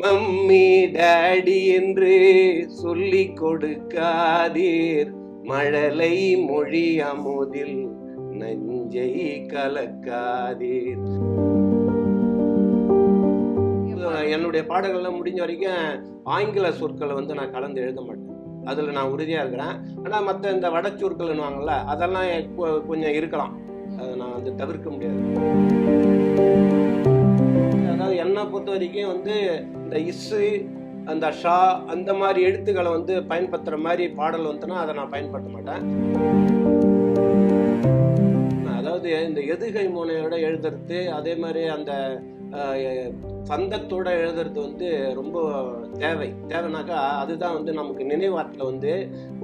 Mummy daddy என்று சொல்லி கொடுக்காதீர். மழலை மொழி அமுதில் நஞ்சை கலக்காதீர். என்னுடைய பாடல்கள்லாம் முடிஞ்ச வரைக்கும் ஆங்கில சொற்களை வந்து நான் கலந்து எழுத மாட்டேன். அதில் நான் உறுதியாக இருக்கிறேன். ஆனால் மற்ற இந்த வடச்சொற்கள்னுவாங்கல்ல அதெல்லாம் கொஞ்சம் இருக்கலாம். அதை நான் வந்து தவிர்க்க முடியாது. அதாவது பொறுத்த வரைக்கும் வந்து இந்த இஸ்ஸு அந்த ஷா அந்த மாதிரி எழுத்துக்களை வந்து பயன்படுத்துகிற மாதிரி பாடல் வந்துன்னா அதை நான் பயன்படுத்த மாட்டேன். அதாவது இந்த எதுகை முனையோட எழுதுறது அதே மாதிரி அந்த சந்தத்தோட எழுதுறது வந்து ரொம்ப தேவை. தேவைனாக்கா அதுதான் வந்து நமக்கு நினைவாட்டில் வந்து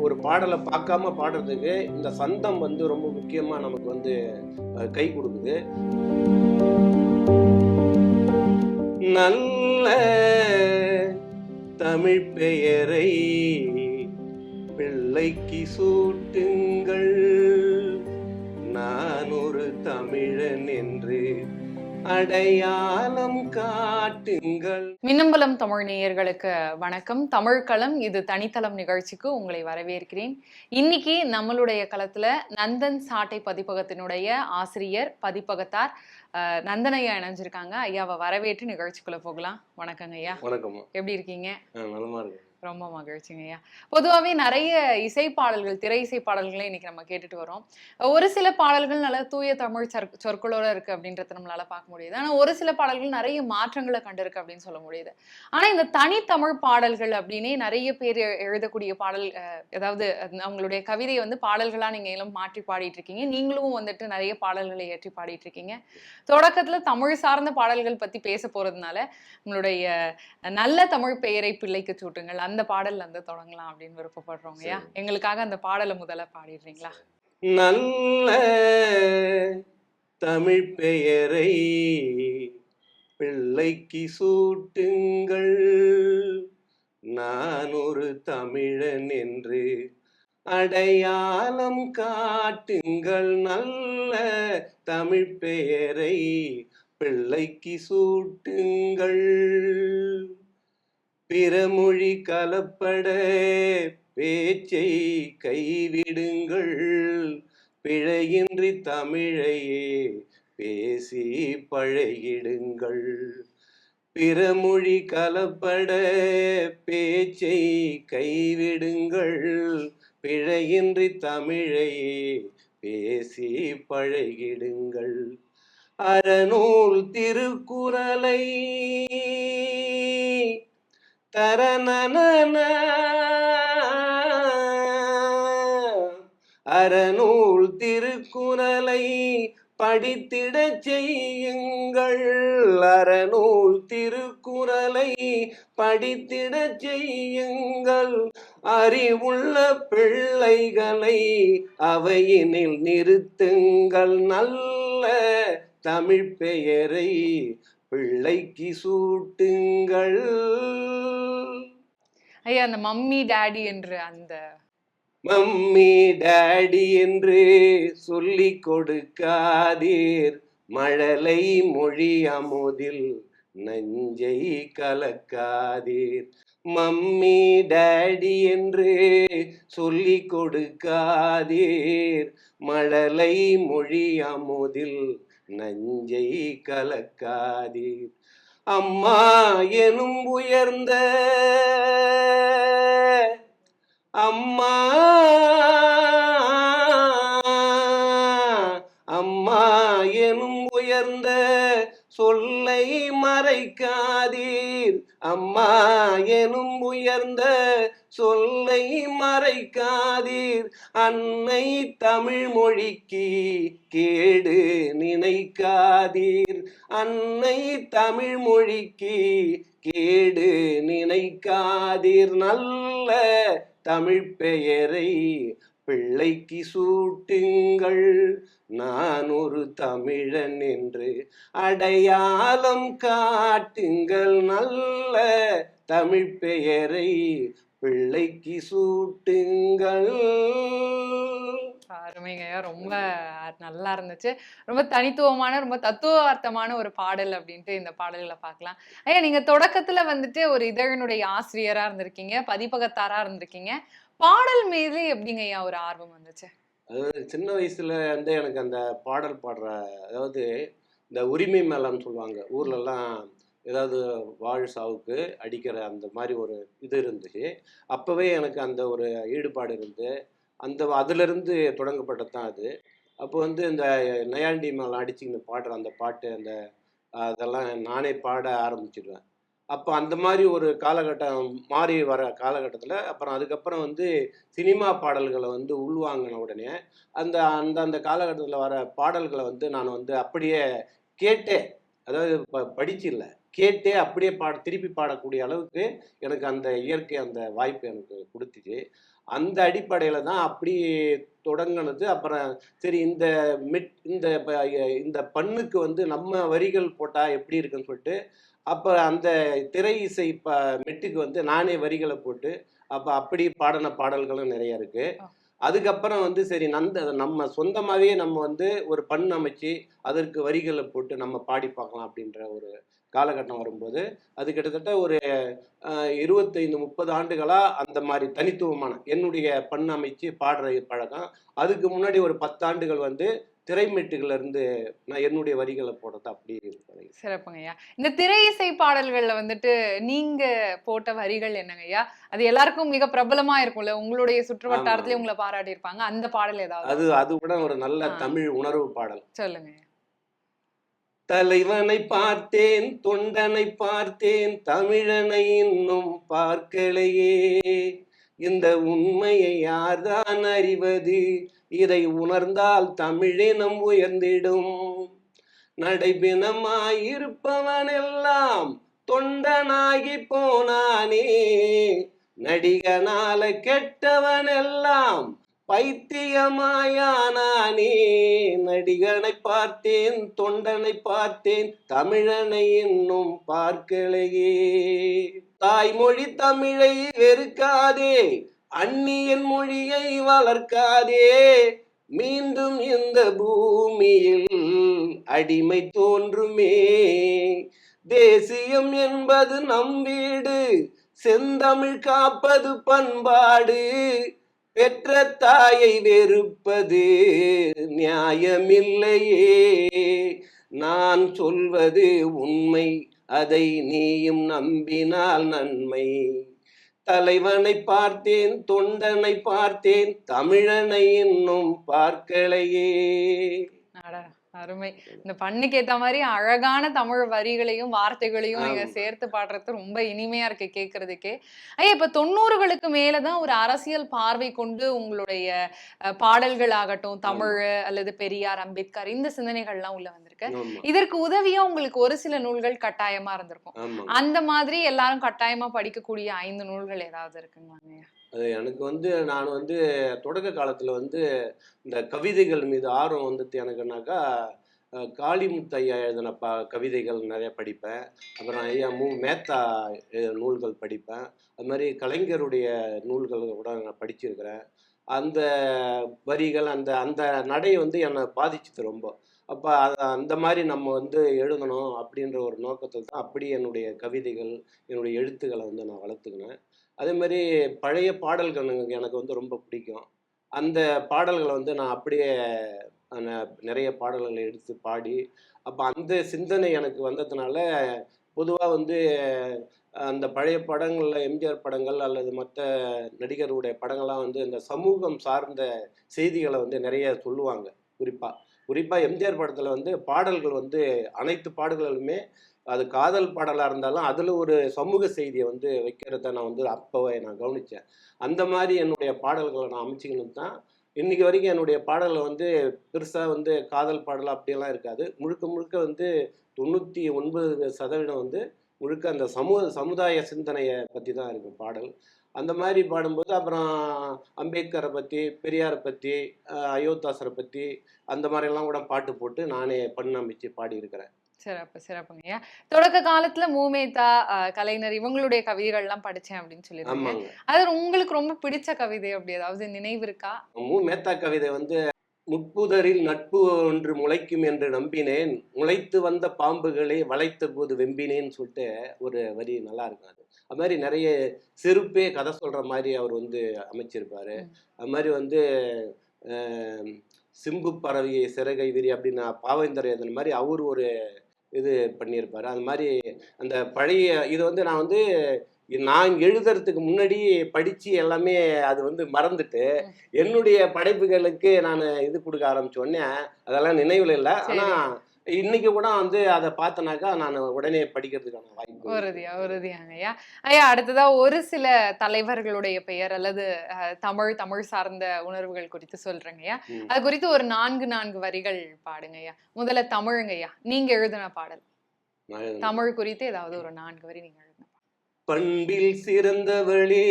ஒரு பாடலை பார்க்காம பாடுறதுக்கு இந்த சந்தம் வந்து ரொம்ப முக்கியமாக நமக்கு வந்து கை கொடுக்குது. நல்ல தமிழ் பெயரை பிள்ளைக்கு சூட்டுங்கள். நான் ஒரு தமிழன் என்று அடையாளம் காட்டுங்கள். மின்னம்பலம் தமிழ் நேயர்களுக்கு வணக்கம். தமிழ் களம் இது தனித்தளம் நிகழ்ச்சிக்கு உங்களை வரவேற்கிறேன். இன்னைக்கு நம்மளுடைய களத்துல நந்தன் சாட்டை பதிப்பகத்தினுடைய ஆசிரியர் பதிப்பகத்தார் அஹ், நந்தன் ஐயா இணைஞ்சிருக்காங்க. ஐயாவை வரவேற்று நிகழ்ச்சிக்குள்ள போகலாம். வணக்கங்க ஐயா வணக்கம்மா. எப்படி இருக்கீங்க? நலமா இருக்கு ரொம்ப மகிழ்ச்சிங்க ஐயா. பொதுவாகவே நிறைய இசை பாடல்கள் திரை இசை பாடல்களை இன்னைக்கு நம்ம கேட்டுட்டு வரோம். ஒரு சில பாடல்கள் நல்ல தூய தமிழ் சொற்களோட இருக்கு அப்படின்றத நம்மளால பார்க்க முடியுது. ஆனா ஒரு சில பாடல்கள் நிறைய மாற்றங்களை கண்டிருக்கு அப்படின்னு சொல்ல முடியுது. ஆனால் இந்த தனித்தமிழ் பாடல்கள் அப்படின்னே நிறைய பேர் எழுதக்கூடிய பாடல் அஹ், அதாவது அவங்களுடைய கவிதையை வந்து பாடல்களா நீங்க எல்லாம் மாற்றி பாடிட்டு இருக்கீங்க. நீங்களும் வந்துட்டு நிறைய பாடல்களை ஏற்றி பாடிட்டு இருக்கீங்க. தொடக்கத்துல தமிழ் சார்ந்த பாடல்கள் பத்தி பேச போறதுனால உங்களுடைய நல்ல தமிழ் பெயரை பிள்ளைக்கு சூட்டுங்கள். அந்த பாடல்ல இருந்து தொடங்கலாம் அப்படின்னு விருப்பப்படுறோம் ஐயா எங்களுக்காக அந்த பாடலை முதல்ல பாடிடுறீங்களா? நல்ல தமிழ் பெயரை பிள்ளைக்கு சூட்டுங்கள். நான் ஒரு தமிழன் என்று அடையாளம் காட்டுங்கள். நல்ல தமிழ் பெயரை பிள்ளைக்கு சூட்டுங்கள். பிறமொழி கலப்பட பேச்சை கைவிடுங்கள். பிழையின்றி தமிழையே பேசி பழகிடுங்கள். பிறமொழி கலப்பட பேச்சை கைவிடுங்கள். பிழையின்றி தமிழையே பேசி பழகிடுங்கள். அறநூல் திருக்குறளை தரநன அறநூல் திருக்குறளை படித்திடச் செய்யுங்கள். அறநூல் திருக்குறளை படித்திடச் செய்யுங்கள். அறிவுள்ள பிள்ளைகளை அவையினில் நிறுத்துங்கள். நல்ல தமிழ் பெயரை பிள்ளைக்கு சூட்டுங்கள். ஐயா அந்த மம்மி டாடி என்று அந்த மம்மி டாடி என்று சொல்லிக் கொடுக்காதீர். மழலை மொழி அமுதில் நஞ்சை கலக்காதீர். மம்மி டாடி என்று சொல்லிக் கொடுக்காதீர். மழலை மொழி அமுதில் நஞ்சை கலக்காதீர் அம்மா எனும் உயர்ந்த அம்மா அம்மா எனும் உயர்ந்த சொல்லை மறைக்காதீர். அம்மா எனும் உயர்ந்த சொல்லை மறைக்காதீர். அன்னை தமிழ் மொழிக்கு கேடு நினைக்காதீர். அன்னை தமிழ் மொழிக்கு கேடு நினைக்காதீர். நல்ல தமிழ் பெயரை பிள்ளைக்கு சூட்டுங்கள். நான் ஒரு தமிழன் என்று அடையாளம் காட்டுங்கள். நல்ல தமிழ் பெயரை பிள்ளைக்கு சூட்டுங்கள். அருமைங்கய்யா ரொம்ப நல்லா இருந்துச்சு. ரொம்ப தனித்துவமான ரொம்ப தத்துவார்த்தமான ஒரு பாடல் அப்படின்ட்டு இந்த பாடல்களை பார்க்கலாம். ஐயா நீங்க தொடக்கத்துல வந்துட்டு ஒரு இதழினுடைய ஆசிரியரா இருந்திருக்கீங்க பதிப்பகத்தாரா இருந்திருக்கீங்க. பாடல் மீது எப்படிங்க ஐயா ஒரு ஆர்வம் வந்துச்சு? அதாவது சின்ன வயசுல இருந்தே எனக்கு அந்த பாடல் பாடுற அதாவது இந்த உரிமை மேளம்னு சொல்லுவாங்க ஊர்லெல்லாம் ஏதாவது வாழ் சாவுக்கு அடிக்கிற அந்த மாதிரி ஒரு இது இருந்துச்சு. அப்போவே எனக்கு அந்த ஒரு ஈடுபாடு இருந்து அந்த அதிலிருந்து தொடங்கப்பட்டது தான் அது. அப்போ வந்து இந்த நயாண்டி மேலாம் அடிச்சுக்கின்னு பாடுற அந்த பாட்டு அந்த அதெல்லாம் நானே பாட ஆரம்பிச்சிடுவேன். அப்போ அந்த மாதிரி ஒரு காலகட்டம் மாறி வர காலகட்டத்தில் அப்புறம் அதுக்கப்புறம் வந்து சினிமா பாடல்களை வந்து உள்வாங்கின உடனே அந்த அந்த அந்த காலகட்டத்தில் வர பாடல்களை வந்து நான் வந்து அப்படியே கேட்டே அதாவது ப படிச்சு இல்லை கேட்டே அப்படியே பாட திருப்பி பாடக்கூடிய அளவுக்கு எனக்கு அந்த இயற்கை அந்த வாய்ப்பு எனக்கு கொடுத்துச்சு. அந்த அடிப்படையில் தான் அப்படி தொடங்கினது. அப்புறம் சரி இந்த மிட் இந்த இந்த பண்ணுக்கு வந்து நம்ம வரிகள் போட்டால் எப்படி இருக்குன்னு சொல்லிட்டு அப்போ அந்த திரை இசை ப மெட்டுக்கு வந்து நானே வரிகளை போட்டு அப்போ அப்படி பாடின பாடல்களும் நிறைய இருக்கு. அதுக்கப்புறம் வந்து சரி நந்த நம்ம சொந்தமாகவே நம்ம வந்து ஒரு பண் அமைச்சு அதற்கு வரிகளை போட்டு நம்ம பாடி பார்க்கலாம் அப்படின்ற ஒரு காலகட்டம் வரும்போது அது கிட்டத்தட்ட ஒரு அஹ், இருபத்தைந்து முப்பது ஆண்டுகளாக அந்த மாதிரி தனித்துவமான என்னுடைய பண் அமைச்சு பாடுற பழக்கம். அதுக்கு முன்னாடி ஒரு பத்தாண்டுகள் வந்து திரைமெட்டுகள்ல இருந்து நான் என்னுடைய வரிகளை போடுறது அப்படி பழகி சிறப்புங்க ஐயா. இந்த திரை இசை பாடல்கள்ல வந்துட்டு நீங்க போட்ட வரிகள் என்னங்க ஐயா? அது எல்லாருக்கும் மிக பிரபலமா இருக்கும்ல. உங்களுடைய சுற்று வட்டாரத்திலே ஆமா. உங்களை பாராட்டி இருப்பாங்க அந்த பாடல் ஏதாவது? அது அது கூட ஒரு நல்ல. தமிழ் உணர்வு பாடல். சொல்லுங்க. தலைவனை பார்த்தேன் தொண்டனை பார்த்தேன் தமிழனை இன்னும் பார்க்கலையே. இந்த உண்மையை யார்தான் அறிவது? இதை உணர்ந்தால் தமிழினம் உயர்ந்திடும். நடைபிணமாயிருப்பவனெல்லாம் தொண்டனாகி போனானே. நடிகனால கெட்டவனெல்லாம் பைத்தியமாயானானே. நடிகனை பார்த்தேன் தொண்டனை பார்த்தேன் தமிழனை இன்னும் பார்க்கலையே. தாய்மொழி தமிழை வெறுக்காதே அந்நியன் மொழியை வளர்க்காதே. மீண்டும் இந்த பூமியில் அடிமை தோன்றுமே. தேசியம் என்பது நம் வீடு செந்தமிழ் காப்பது பண்பாடு. பெற்ற தாயை வெறுப்பது நியாயமில்லையே. நான் சொல்வது உண்மை அதை நீயும் நம்பினால் நன்மை. தலைவனை பார்த்தேன் தொண்டனை பார்த்தேன் தமிழனை இன்னும் பார்க்கலையே. அருமை. இந்த பண்ணுக்கு ஏத்த மாதிரி அழகான தமிழ் வரிகளையும் வார்த்தைகளையும் நீங்க. சேர்த்து பாடுறது ரொம்ப இனிமையா இருக்கு கேட்கறதுக்கே ஐயா இப்ப தொண்ணூறுகளுக்கு மேலதான் ஒரு அரசியல் பார்வை கொண்டு உங்களுடைய பாடல்கள் ஆகட்டும் தமிழ் அல்லது பெரியார் அம்பேத்கர் இந்த சிந்தனைகள்லாம் உள்ள வந்திருக்கு. இதற்கு உதவியா உங்களுக்கு ஒரு சில நூல்கள் கட்டாயமா இருந்திருக்கும். அந்த மாதிரி எல்லாரும் கட்டாயமா படிக்கக்கூடிய ஐந்து நூல்கள் ஏதாவது இருக்குங்களாங்க அது எனக்கு வந்து நான் வந்து தொடக்க காலத்தில் வந்து இந்த கவிதைகள் மீது ஆர்வம் வந்துட்டு எனக்குனாக்கா காளிமுத்தையா காளிமுத்து ஐயா எழுதின ப கவிதைகள் நிறைய படிப்பேன். அப்புறம் ஐயா மு மேத்தா நூல்கள் படிப்பேன். அது மாதிரி கலைஞருடைய நூல்கள் கூட நான் படிச்சிருக்கிறேன். அந்த வரிகள் அந்த அந்த நடை வந்து என்னை பாதிச்சுது ரொம்ப. அப்போ அந்த மாதிரி நம்ம வந்து எழுதணும் அப்படின்ற ஒரு நோக்கத்தில் தான் அப்படி என்னுடைய கவிதைகள் என்னுடைய எழுத்துக்களை வந்து நான் வளர்த்துக்கினேன். அதே மாதிரி பழைய பாடல்கள் எனக்கு வந்து ரொம்ப பிடிக்கும். அந்த பாடல்களை வந்து நான் அப்படியே நிறைய பாடல்களை எடுத்து பாடி அப்போ அந்த சிந்தனை எனக்கு வந்ததுனால பொதுவாக வந்து அந்த பழைய படங்களில் எம்ஜிஆர் படங்கள் அல்லது மற்ற நடிகருடைய படங்கள்லாம் வந்து இந்த சமூகம் சார்ந்த செய்திகளை வந்து நிறைய சொல்லுவாங்க. குறிப்பாக குறிப்பாக எம்ஜிஆர் படத்தில் வந்து பாடல்கள் வந்து அனைத்து பாடல்களுமே அது காதல் பாடலாக இருந்தாலும் அதில் ஒரு சமூக செய்தியை வந்து வைக்கிறத நான் வந்து அப்போவே நான் கவனித்தேன் அந்த மாதிரி என்னுடைய பாடல்களை நான் அமைச்சிக்கணும் தான் இன்னைக்கு வரைக்கும் என்னுடைய பாடல்கள் வந்து பெருசாக வந்து காதல் பாடல் அப்படியெல்லாம் இருக்காது. முழுக்க முழுக்க வந்து தொண்ணூற்றி ஒன்பது சதவீதம் வந்து முழுக்க அந்த சமூக சமுதாய சிந்தனையை பற்றி தான் இருக்கும் பாடல். அந்த மாதிரி பாடும்போது அப்புறம் அம்பேத்கரை பற்றி பெரியாரை பற்றி அயோத்தாசரை பற்றி அந்த மாதிரிலாம் கூட பாட்டு போட்டு நானே பண்ண அமைச்சு பாடியிருக்கிறேன். சிறப்பு சிறப்புங்கய்யா தொடக்க காலத்துல மூமேதா கலைஞர் இவங்களுடைய கவிதைகள் எல்லாம் படிச்சேன் அப்படின்னு சொல்லியிருந்தீங்க. அது உங்களுக்கு ரொம்ப பிடிச்ச கவிதை அப்படி ஏதாவது நினைவு இருக்கா? மு மேத்தா கவிதை வந்து முட்புதரில் நட்பு ஒன்று முளைக்கும் என்று நம்பினேன் முளைத்து வந்த பாம்புகளை வளைத்த போது வெம்பினேன்னு சொல்லிட்டு ஒரு வரி நல்லா இருக்கும் அது. அது மாதிரி நிறைய செருப்பே கதை சொல்ற மாதிரி அவர் வந்து அமைச்சிருப்பாரு. அது மாதிரி வந்து சிம்பு பறவையை சிறகை விரி அப்படின்னு பாவேந்தர் மாதிரி அவர் ஒரு இது பண்ணியிருப்பாரு அது மாதிரி அந்த பழைய இது வந்து நான் வந்து நான் எழுதுறதுக்கு முன்னாடி படிச்சு எல்லாமே அது வந்து மறந்துட்டு. என்னுடைய படைப்புகளுக்கு நான் இது கொடுக்க ஆரம்பிச்ச உடனே அதெல்லாம் நினைவில் இல்லை சரி. இன்னைக்கு கூட வந்து அதை பார்த்தனாக்கா நான் உடனே படிக்கிறதுக்கான வாய்ப்பு. உறுதியா உறுதியாங்க ஐயா. ஐயா அடுத்ததா ஒரு சில தலைவர்களுடைய பெயர் அல்லது தமிழ் தமிழ் சார்ந்த உணர்வுகள் குறித்து சொல்றேங்க ஐயா. அது குறித்து ஒரு நான்கு நான்கு வரிகள் பாடுங்க ஐயா. முதல்ல தமிழுங்க ஐயா. நீங்க எழுதின பாடல். தமிழ் குறித்து ஏதாவது ஒரு நான்கு வரி நீங்க பண்பில் சிறந்தவளே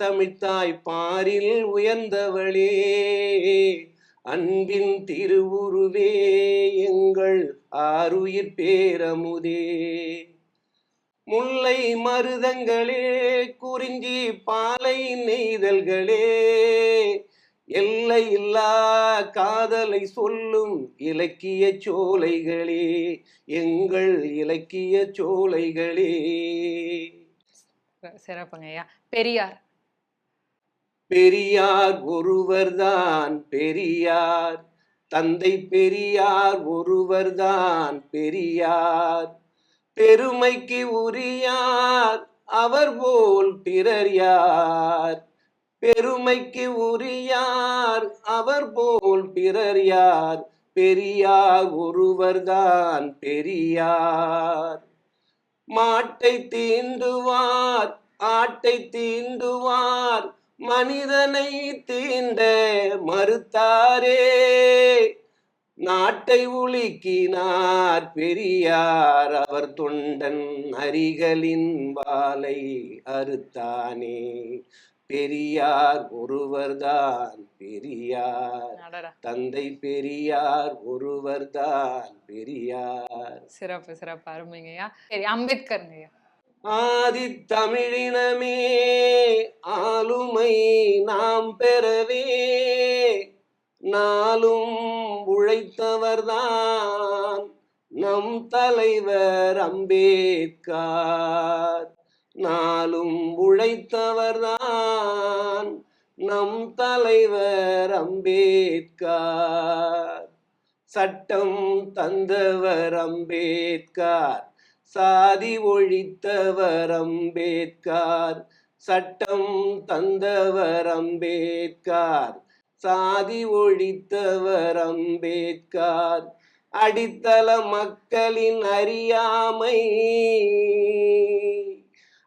தமிழ்த்தாய் பாரில் உயர்ந்தவளே அன்பின் திருவுருவே எங்கள் ஆருயிர் பேரமுதே. முல்லை மருதங்களே குறிஞ்சி பாலை நெய்தல்களே. எல்லை இல்லா காதலை சொல்லும் இலக்கிய சோலைகளே எங்கள் இலக்கிய சோலைகளே. சிறப்புங்கய்யா பெரியார். பெரியார் ஒருவர்தான் பெரியார். தந்தை பெரியார் ஒருவர்தான் பெரியார். பெருமைக்கு உரியார் அவர் போல் பிறர் யார்? பெருமைக்கு உரியார் அவர் போல் பிறர் யார்? பெரியார் ஒருவர்தான் பெரியார். மாட்டை தீண்டுவார் ஆட்டை தீண்டுவார் மனிதனை தீண்ட மறுத்தாரே. நாட்டை உலுக்கினார் பெரியார் அவர் தொண்டன் அரிகளின் வாளை அறுத்தானே. பெரியார் ஒருவர்தான் பெரியார். தந்தை பெரியார் ஒருவர்தான் பெரியார். சிறப்பு சிறப்பு. அருமைங்க ஐயா சரி அம்பேத்கருங்க ஆதித்தமிழினமே ஆளுமை நாம் பெறவே நாளும் உழைத்தவர்தான் நம் தலைவர் அம்பேத்கார். நாளும் உழைத்தவர்தான் நம் தலைவர் அம்பேத்கார். சட்டம் தந்தவர் அம்பேத்கார். சாதி ஒழித்தவர் அம்பேத்கார் சட்டம் தந்தவர் அம்பேத்கார் சாதி ஒழித்தவர் அம்பேத்கார் அடித்தள மக்களின் அறியாமை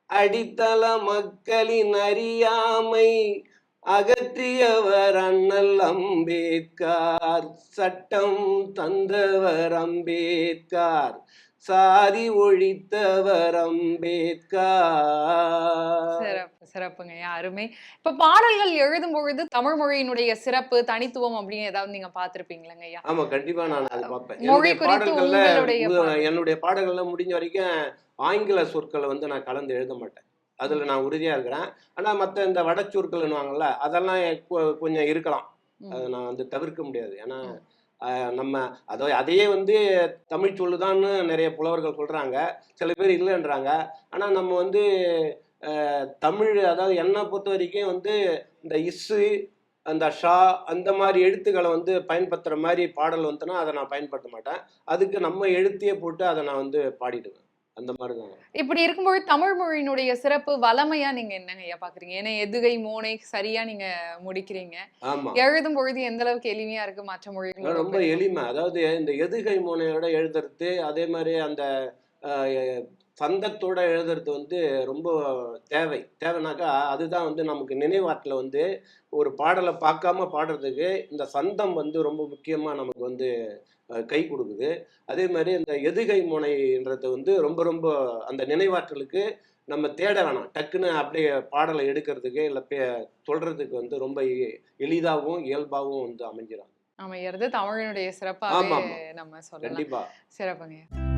அடித்தள மக்களின் அறியாமை அகற்றியவர் அண்ணல் அம்பேத்கார் சட்டம் தந்தவர் அம்பேத்கார் சாதி ஒழித்தவர் அம்பேத்கர். சிறப்பு சிறப்புங்க. அருமை. இப்ப பாடல்கள் எழுதும் பொழுது தமிழ் மொழியினுடைய சிறப்பு தனித்துவம் அப்படின்னு ஏதாவது நீங்க பார்த்திருப்பீங்களங்க ஐயா? ஆமா கண்டிப்பா நான் அதை பார்ப்பேன். மொழி என்னுடைய குறித்து. என்னுடைய பாடல்கள்ல முடிஞ்ச வரைக்கும் ஆங்கில சொற்களை வந்து நான் கலந்து எழுத மாட்டேன். அதுல நான் உறுதியா இருக்கிறேன். ஆனா மத்த இந்த வட சொற்கள்னுவாங்கல்ல அதெல்லாம் கொஞ்சம் இருக்கலாம். அதை நான் வந்து தவிர்க்க முடியாது. ஏன்னா நம்ம அதோ அதையே வந்து தமிழ் சொல்லுதான்னு நிறைய புலவர்கள் சொல்கிறாங்க சில பேர் இல்லைன்றாங்க. ஆனால் நம்ம வந்து தமிழ் அதாவது என்னை பொறுத்த வரைக்கும் வந்து இந்த இஸ்ஸு அந்த ஷா அந்த மாதிரி எழுத்துக்களை வந்து பயன்படுத்துகிற மாதிரி பாடல் வந்துன்னா அதை நான் பயன்படுத்த மாட்டேன். அதுக்கு நம்ம எழுத்தையே போட்டு அதை நான் வந்து பாடிடுவேன். அந்த மாதிரி தான் இப்படி இருக்கும்போது தமிழ் மொழியினுடைய சிறப்பு வளமையா நீங்க என்னங்க ஐயா பாக்குறீங்க? ஏன்னா எதுகை மோனை சரியா நீங்க முடிக்கிறீங்க. எழுதும் பொழுது எந்த அளவுக்கு எளிமையா இருக்கு மற்ற மொழிகள் ரொம்ப எளிமை. அதாவது இந்த எதுகை மோனையோட எழுதுறது அதே மாதிரி அந்த சந்தத்தோட எழுதுறது வந்து ரொம்ப தேவை. தேவைனாக்கா அதுதான் வந்து நமக்கு நினைவாட்டில் வந்து ஒரு பாடலை பார்க்காம பாடுறதுக்கு இந்த சந்தம் வந்து ரொம்ப முக்கியமாக நமக்கு வந்து கை கொடுக்குது. அதே மாதிரி இந்த எதுகை முனைன்றது வந்து ரொம்ப ரொம்ப அந்த நினைவாற்றலுக்கு நம்ம தேட வேணாம். டக்குன்னு அப்படியே பாடலை எடுக்கிறதுக்கு இல்லை சொல்றதுக்கு வந்து ரொம்ப எளிதாகவும் இயல்பாகவும் வந்து அமைஞ்சிடும் அமைகிறது தமிழினுடைய ஆமா. நம்ம சொல்லலாம். கண்டிப்பா. சிறப்புங்க.